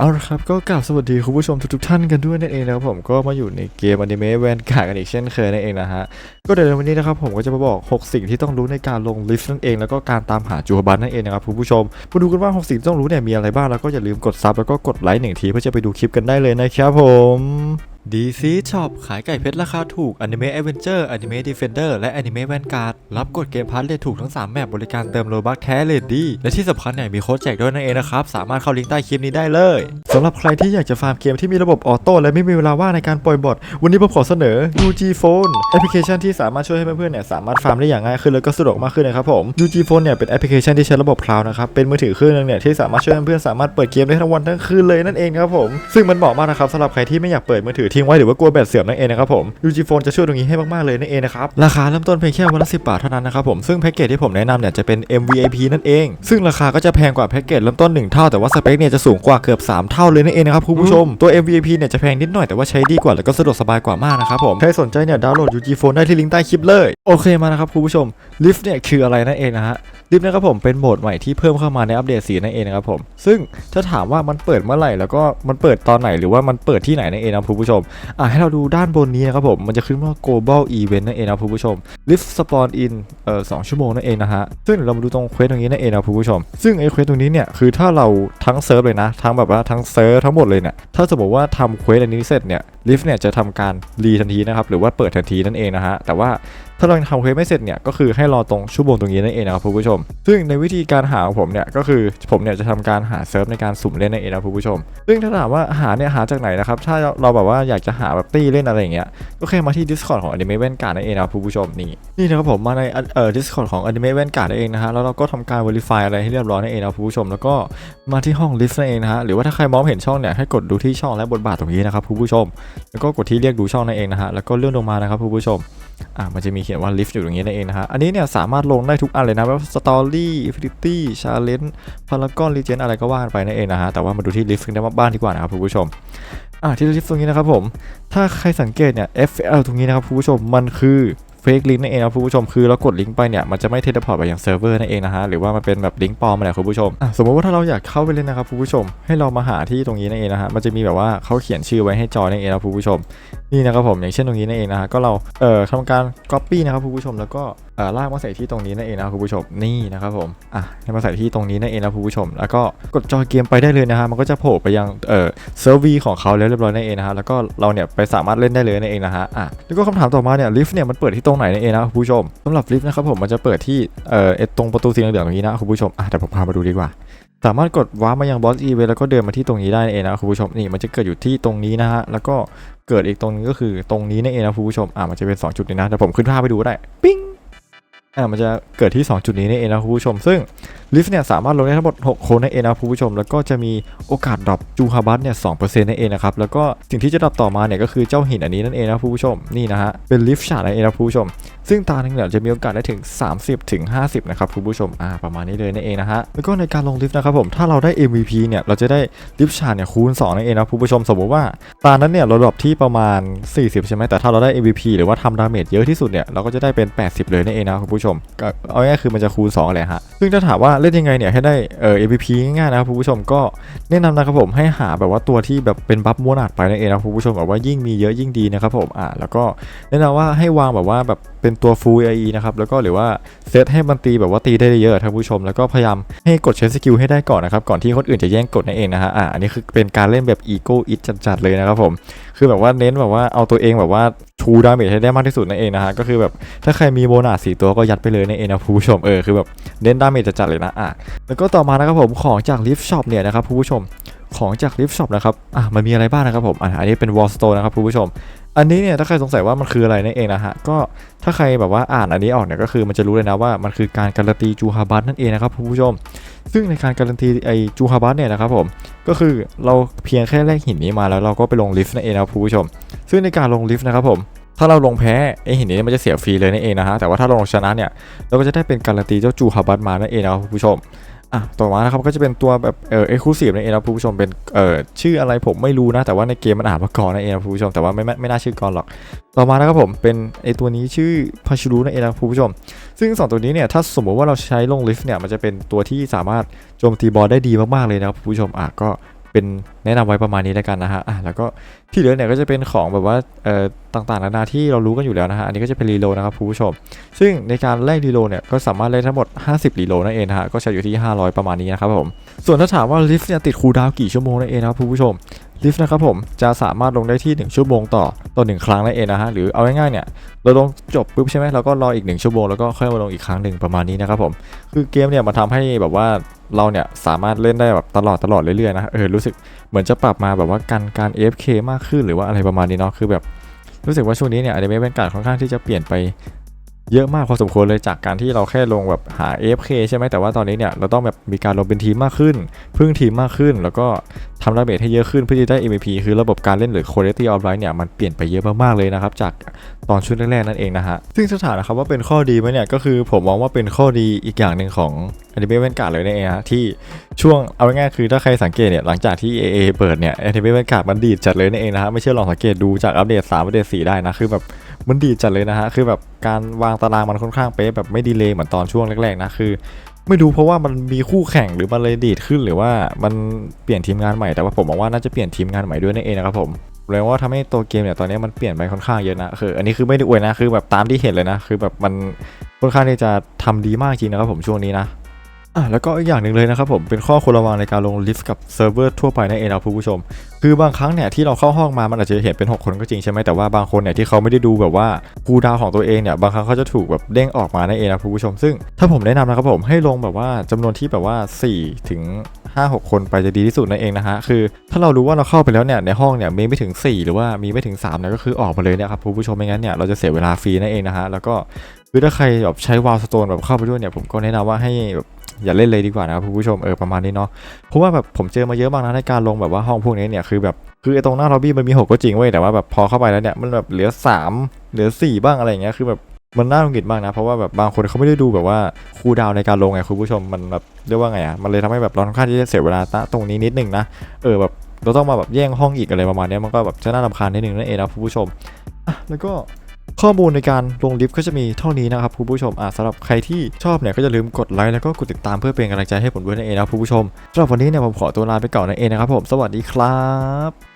เอาละครับก็กล่าวสวัสดีคุณผู้ชมทุกๆท่านกันด้วยนั่นเองนะครับผมก็มาอยู่ในเกมอนิเมะแวนการ์กันอีกเช่นเคยนั่นเองนะฮะก็เดี๋ยวในวันนี้นะครับผมก็จะมาบอก 6 สิ่งที่ต้องรู้ในการลงลิฟต์นั่นเองแล้วก็การตามหาจูฮบันนั่นเองนะครับคุณผู้ชมมาดูกันว่า 6 สิ่งที่ต้องรู้เนี่ยมีอะไรบ้างแล้วก็อย่าลืมกดซับแล้วก็กดไลค์หนึ่งทีเพื่อจะไปดูคลิปกันได้เลยนะครับผม DC Shop ขายไก่เพชรราคาถูก Anime Adventure Anime Defender และ Anime Vanguard รับกดเกมพาร์ทเลทถูกทั้ง 3แบบบริการเติมโลบัคแท้เลดดี้และที่สำคัญเนี่ยมีโค้ดแจกด้วยนั่นเองนะครับ สามารถเข้าลิงก์ใต้คลิปนี้ได้เลยสำหรับใครที่อยากจะฟาร์มเกมที่มีระบบออโต้และไม่มีเวลาว่างในการปล่อยบอทวันนี้ผมขอเสนอ UG Phone แอปพลิเคชันที่สามารถช่วยให้เพื่อนๆเนี่ยสามารถฟาร์มได้อย่างง่ายขึ้นแล้วก็สะดวกมากขึ้นนะครับผม UG Phone เนี่ยเป็นแอปพลิเคชันที่ใช้ระบบคลาวด์นะครับเป็นมือถือเครื่องนึงเนี่ยที่สามารถช่วยให้เพื่อนๆสามารถเปิดเกมได้ทั้งวันทั้งคืนเลยนั่นเองครับผมซึ่งมันเหมาะมากนะครับสำหรับใครที่ไม่อยากเปิดมือถือทิ้งไว้หรือว่ากลัวแบตเสื่อมนั่นเองนะครับผม UG Phone จะช่วยตรงนี้ให้มากๆเลยนั่นเองนะครับราคาเริ่มต้นเพียงแค่วันละ10บาทเท่านั้นนะครับผมซึ่งแพ็กเกจที่ผมแนะนำเนี่ยจะเป็น MVIP นั่นเอง ซึ่งราคาก็จะแพงกว่าแพ็กเกจเริ่มต้น 1 เท่าแต่ว่าสเปคเนี่ยจะสูงกว่าเกือบ 3 เท่าเลยนั่นเองนะครับคุณผู้ชมตัว MVIP เนี่ยจะแพงนิดหน่อยแต่ว่าใช้ดีกว่าแล้วก็สะดวกสบายกว่ามากนะครับผมใครสนใจเนี่ยดาวน์โหลด UG Phone ได้ที่ลิงก์ใต้คลิปเลยโอเคมานะครับคุณผู้ชมลิฟต์เนี่ยคืออะไรนั่นเองนะฮะลิฟต์นะครับผมเป็นโหมดใหม่ที่เพิ่มเข้ามาในอัปเดตสีนั่นเองนะครับผมซึ่งถ้าถามว่ามันเปิดเมื่อไหร่แล้วก็มันเปิดตอนไหนหรือว่ามันเปิดที่ไหนนั่นเองนะคุณผู้ชมอ่าให้เราดูด้านบนนี้นะครับผม มันจะขึ้นว่า global event นั่นเองนะคุณผู้ชม lift spawn in เอ่อสองชั่วโมงนั่นเองนะฮะ ซึ่งเดี๋ยวเรามาดูตรงเควสตรงนี้นั่นเองนะคุณผู้ชม ซึ่งไอ้เควสตรงนี้เนี่ย คือถ้าเราทั้งเซิร์ฟเลยนะ ทั้งแบบว่าทั้งเซิร์ฟทั้งหมดเลยเนี่ย ถ้าสมมติว่าทำเควสอันนี้เสร็จเนี่ยลิฟต์เนี่ยจะทำการรีทันทีนะครับ หรือว่าเปิดทันทีนั่นเองนะฮะ แต่ว่า ถ้าเราทำเควสไม่เสร็จเนี่ยก็คือให้รอตรงชั่วโมงตรงนี้นั่นเองนะครับคุณผู้ชม ซึ่งในวิธีการหาของผมเนี่ยก็คือผมเนี่ยจะทำการหาเซิร์ฟในการสุ่มเล่นนั่นเองนะคุณผู้ชม ซึ่งถ้าถามว่าหาเนี่ยหาจากไหนนะครับถ้าเราแบบว่าอยากจะหาแบบตี้เล่นอะไรอย่างเงี้ยก็แค่มาที่ Discord ของ Anime แว่นการ์ดนั่นเองนะคุณผู้ชมนี่นี่นะครับผมมาในเอ่อ Discord ของ Anime แว่นการ์ดนั่นเองนะฮะแล้วเราก็ทำการ Verify อะไรให้เรียบร้อยนั่นเองนะคุณผู้ชม แล้วก็มาที่ห้อง Lift นั่นเองนะฮะหรือว่าถ้าใครมองเห็นช่องเนี่ยให้กดดูที่ช่องและบทบาทตรงนี้นะครับคุณผู้ชม แล้วก็กดที่เรียกดูช่องนั่นเองนะฮะแล้วก็เลื่อนลงมานะครับคุณผู้ชม อ่ามันจะมีเขียนว่า lift อยู่ตรงนี้นั่นเองนะฮะอันนี้เนี่ยสามารถลงได้ทุกอันเลยนะว่า story infinity challenge paragon legend อะไรก็ว่ากันไปนั่นเองนะฮะแต่ว่ามาดูที่ lift กันได้บ้างดีกว่านะครับคุณผู้ชมอ่าที่ lift ตรงนี้นะครับผมถ้าใครสังเกตเนี่ย FL ตรงนี้นะครับคุณผู้ชมมันคือ เฟกลิงก์นั่นเองนะคุณผู้ชมคือเรากดลิงก์ไปเนี่ยมันจะไม่เทเลพอร์ตไปยังเซิร์ฟเวอร์นั่นเองนะฮะหรือว่ามันเป็นแบบลิงก์ปลอมมาแหละคุณผู้ชมสมมติว่าถ้าเราอยากเข้าไปเล่นนะครับคุณผู้ชม ให้เรามาหาที่ตรงนี้นั่นเองนะฮะมันจะมีแบบว่าเขาเขียนชื่อไว้ให้จอยนั่นเองนะคุณผู้ชมนี่นะครับผมอย่างเช่นตรงนี้นั่นเองนะฮะก็เราเอ่อทำการ copy นะครับคุณผู้ชมแล้วก็ ลากมาใส่ที่ตรงนี้นั่นเองนะครับคุณผู้ชมนี่นะครับผมอะให้มาใส่ที่ตรงนี้นั่นเองนะคุณผู้ชม แล้วก็กดจอยเกมไปได้เลยนะฮะมันก็จะโผล่ไปยังเอ่อเซิร์ฟวีของเขาแล้วเรียบร้อยนั่นเองนะฮะแล้วก็เราเนี่ยไปสามารถเล่นได้เลยนั่นเองนะฮะอะแล้วก็คำถามต่อมาเนี่ยลิฟต์เนี่ยมันเปิดที่ตรงไหนนั่นเองนะคุณผู้ชมสำหรับลิฟต์นะครับผมมันจะเปิดที่เอ่อไอ้ตรงประตูสีเหลืองๆตรงนี้นะคุณผู้ชมอะแต่ผมพามาดูดีกว่าสามารถกดว้ามายังบอสอีเวนแล้วก็เดินมาที่ตรงนี้ได้นั่นเองนะคุณผู้ชมนี่มันจะเกิดอยู่ที่ตรงนี้นะฮะแล้วก็เกิดอีกตรงนึงก็คือตรงนี้นั่นเองนะคุณผู้ชมอ่ามันจะเป็น 2 จุดนี้นะแต่ผมขึ้นภาพไปดูได้ ปิ้ง อ่ามันจะเกิดที่ 2 จุดนี้นี่เองนะคุณผู้ชมซึ่ง ลิฟต์เนี่ยสามารถลงได้ทั้งหมด 6 คนนั่นเอนะผู้ชม แล้วก็จะมีโอกาสดรอปจูฮาบัสเนี่ยสนั่นเอนะครับ แล้วก็สิ่งที่จะดรอปต่อมาเนี่ยก็คือเจ้าหินอันนี้นั่นเองนะผู้ชม นี่นะฮะ เป็นลิฟต์ชาร์ดนั่นเอนะผู้ชม ซึ่งตาหนึ่งเนี่ยจะมีโอกาสได้ถึง 30ถึง50 นะครับผู้ชม อ่า ประมาณนี้เลยนั่นเองนะฮะ แล้วก็ในการลงลิฟต์นะครับผม ถ้าเราได้ MVP เนี่ย เราจะได้ลิฟต์ชาร์เนี่ยคูณ2นั่นเองนะผู้ชม สมมติว่าตานั้นเนี่ยเราดรอปที่ประมาณ 40 ใช่ไหมแต่ถ้าเราได้ MVP หรือว่าทำดาเมจเยอะที่สุดเนี่ยเราก็จะได้เป็น 80 เลยนั่นเองนะผู้ชมเอาง่ายๆคือมันจะคูณ2เลยฮะซึ่งถ้าถามว่าเล่นยังไงเนี่ยให้ได้เอ่อ MVP ง่ายๆนะครับคุณผู้ชมก็แนะนำนะครับผมให้หาแบบว่าตัวที่แบบเป็นบัฟม้วนอัดไปนั่นเองนะคุณผู้ชมแบบว่ายิ่งมีเยอะยิ่งดีนะครับผมอ่าแล้วก็แนะนำว่าให้วางแบบว่าแบบเป็นตัว full AE นะครับ แล้วก็หรือว่าเซตให้มันตีแบบว่าตีได้เยอะท่านผู้ชม แล้วก็พยายามให้กดใช้สกิลให้ได้ก่อนนะครับ ก่อนที่คนอื่นจะแย่งกดนั่นเองนะฮะ อ่าอันนี้คือเป็นการเล่นแบบ ego it จัดๆเลยนะครับผม คือแบบว่าเน้นแบบว่าเอาตัวเองแบบว่าชูดาเมจให้ได้มากที่สุดนั่นเองนะฮะ ก็คือแบบถ้าใครมีโบนัสสี่ตัวก็ยัดไปเลยนั่นเองนะผู้ชม เออ คือแบบเน้นดาเมจจัดๆเลยนะ อะแล้วก็ต่อมานะครับผมของจาก Lift Shop เนี่ยนะครับผู้ชม ของจาก Lift Shop นะครับอะมันมีอะไรบ้างนะครับผมอะอันนี้เป็น Wall Store นะครับคุณผู้ชม อันนี้เนี่ยถ้าใครสงสัยว่ามันคืออะไรนั่นเองนะฮะก็ถ้าใครแบบว่าอ่านอันนี้ออกเนี่ยก็คือมันจะรู้เลยนะว่ามันคือการการันตีจูฮาบัสนั่นเองนะครับคุณผู้ชม ซึ่งในการการันตีไอจูฮาบัสเนี่ยนะครับผมก็คือเราเพียงแค่แลกหินนี้มาแล้วเราก็ไปลงลิฟต์นั่นเองนะครับคุณผู้ชม ซึ่งในการลงลิฟต์นะครับผมถ้าเราลงแพ้ไอหินนี้มันจะเสียฟรีเลยนั่นเองนะฮะแต่ว่าถ้าเราลงชนะเนี่ยเราก็จะได้เป็นการันตีเจ้าจูฮาบัสมานั่นเองนะครับคุณผู้ชม อะต่อมานะครับก็จะเป็นตัวแบบเออเอ็กซ์คลูซีฟนั่นเองนะผู้ชมเป็นเออชื่ออะไรผมไม่รู้นะ แต่ว่าในเกมมันอ่านมาก่อนนะเองนะผู้ชมแต่ว่าไม่ไม่ไม่น่าชื่อก่อนหรอก ต่อมานะครับผมเป็นไอตัวนี้ชื่อพาชิรุนั่นเองนะผู้ชม ซึ่งสองตัวนี้เนี่ยถ้าสมมติว่าเราใช้ลงลิฟต์เนี่ยมันจะเป็นตัวที่สามารถโจมตีบอลได้ดีมากๆเลยนะครับผู้ชมอะก็เป็นแนะนำไว้ประมาณนี้แล้วกันนะฮะอะแล้วก็ที่เหลือเนี่ยก็จะเป็นของแบบว่าเอ่อต่างๆนานาที่เรารู้กันอยู่แล้วนะฮะอันนี้ก็จะเป็นรีโลนะครับผู้ชม ซึ่งในการแลกรีโลเนี่ยก็สามารถเล่นทั้งหมด 50รีโลนั่นเองนะฮะก็ใช้อยู่ที่ 500 ประมาณนี้นะครับผมส่วนถ้าถามว่าลิฟต์เนี่ยติดคูลดาวกี่ชั่วโมงนั่นเองนะครับผู้ชมลิฟต์นะครับผมจะสามารถลงได้ที่ 1 ชั่วโมงต่อต่อ1ครั้งนั่นเองนะฮะหรือเอาง่ายๆเนี่ยเราลงจบปุ๊บใช่ไหมเราก็รออีก 1 ชั่วโมงแล้วก็ค่อยมาลงอีกครั้งหนึ่งประมาณนี้นะครับผมคือเกมเนี่ยมันทำให้แบบว่าเราเนี่ยสามารถเล่นได้แบบตลอดตลอดเรื่อยๆนะเออรู้สึกเหมือนจะปรับมาแบบว่ากันการ AFK มากขึ้นหรือว่าอะไรประมาณนี้เนาะคือแบบรู้สึกว่าช่วงนี้เนี่ยอนิเมะเป็นการค่อนข้างที่จะเปลี่ยนไป เยอะมากพอสมควรเลยจากการที่เราแค่ลงแบบหา AFK ใช่ไหมแต่ว่าตอนนี้เนี่ยเราต้องแบบมีการลงเป็นทีมมากขึ้น พึ่งทีมมากขึ้น แล้วก็ทำดาเมจให้เยอะขึ้นเพื่อที่ได้ MVP คือระบบการเล่นหรือ Quality of Life เนี่ยมันเปลี่ยนไปเยอะมากๆเลยนะครับ จากตอนชุดแรกๆนั่นเองนะฮะซึ่งสถานนะครับว่าเป็นข้อดีไหมเนี่ยก็คือผมมองว่าเป็นข้อดีอีกอย่างหนึ่งของอนิเมะเวนการ์ดเลยนั่เองฮะที่ช่วงเอาง่ายๆคือถ้าใครสังเกตเนี่ยหลังจากที่ AA เปิดเนี่ยอนิเมะเวนการ์ดมันดีดจัดเลยนั่นเองนะฮะไม่เชื่อลองสังเกตดูจากอัปเดต3อัปเดต4ได้นะคือแบบ มันดีจัดเลยนะฮะ คือแบบการวางตารางมันค่อนข้างเป๊ะแบบไม่ดีเลย์เหมือนตอนช่วงแรกๆนะคือไม่รู้เพราะว่ามันมีคู่แข่งหรือมันเลยดีดขึ้นหรือว่ามันเปลี่ยนทีมงานใหม่แต่ว่าผมมองว่าน่าจะเปลี่ยนทีมงานใหม่ด้วยนั่นเองนะครับผมเลยว่าทำให้ตัวเกมเนี่ยตอนนี้มันเปลี่ยนไปค่อนข้างเยอะนะคืออันนี้คือไม่ได้อวยนะคือแบบตามที่เห็นเลยนะ คือแบบมันค่อนข้างที่จะทำดีมากจริงนะครับผมช่วงนี้นะ อะแล้วก็อีกอย่างหนึ่งเลยนะครับผมเป็นข้อควรระวังในการลงลิฟต์กับเซิร์ฟเวอร์ทั่วไปนั่นเองนะผู้ชม คือบางครั้งเนี่ยที่เราเข้าห้องมามันอาจจะเห็นเป็น 6 คนก็จริงใช่ไหมแต่ว่าบางคนเนี่ยที่เขาไม่ได้ดูแบบว่าคูดาวของตัวเองเนี่ยบางครั้งเขาจะถูกแบบเด้งออกมานั่นเองนะผู้ชม ซึ่งถ้าผมแนะนำนะครับผมให้ลงแบบว่าจำนวนที่แบบว่า 4 ถึง 5 6 คนไปจะดีที่สุดนั่นเองนะฮะคือถ้าเรารู้ว่าเราเข้าไปแล้วเนี่ยในห้องเนี่ยมีไม่ถึง 4 หรือว่ามีไม่ถึง3เนี่ยก็คือออกมาเลยเนี่ยครับผู้ชมไม่งั้นเนี่ยเราจะเสียเวลาฟรีนั่นเองนะฮะแล้วก็คือถ้าใครแบบใช้วาลสโตนแบบเข้าไปด้วยเนี่ยผมก็แนะนำว่าให้แบบ อย่าเล่นเลยดีกว่านะครับคุณผู้ชมเออประมาณนี้เนาะเพราะว่าแบบผมเจอมาเยอะมากนะในการลงแบบว่าห้องพวกนี้เนี่ยคือแบบคือไอ้ตรงหน้าล็อบบี้มันมีหกก็จริงเว้ยแต่ว่าแบบพอเข้าไปแล้วเนี่ยมันแบบเหลือสามเหลือสี่บ้างอะไรเงี้ยคือแบบมันน่าหงุดหงิดมากนะเพราะว่าแบบบางคนเขาไม่ได้ดูแบบว่าคูดาวในการลงไงคุณผู้ชมมันแบบเรียกว่าไงอะมันเลยทำให้แบบเราค่อนข้างที่จะเสียเวลาตะตรงนี้นิดนึงนะเออแบบเราต้องมาแบบแย่งห้องอีกอะไรประมาณนี้มันก็แบบจะน่ารำคาญนิดนึงนั่นเองนะคุณผู้ชมแล้วก็ ข้อมูลในการลงลิฟต์ก็จะมีเท่านี้นะครับคุณผู้ชมอะสำหรับใครที่ชอบเนี่ยก็อย่าลืมกดไลค์แล้วก็กดติดตามเพื่อเป็นกำลังใจให้ผมด้วยนั่นเองนะคุณผู้ชมสำหรับวันนี้เนี่ยผมขอตัวลาไปก่อนนั่นเองนะครับผมสวัสดีครับ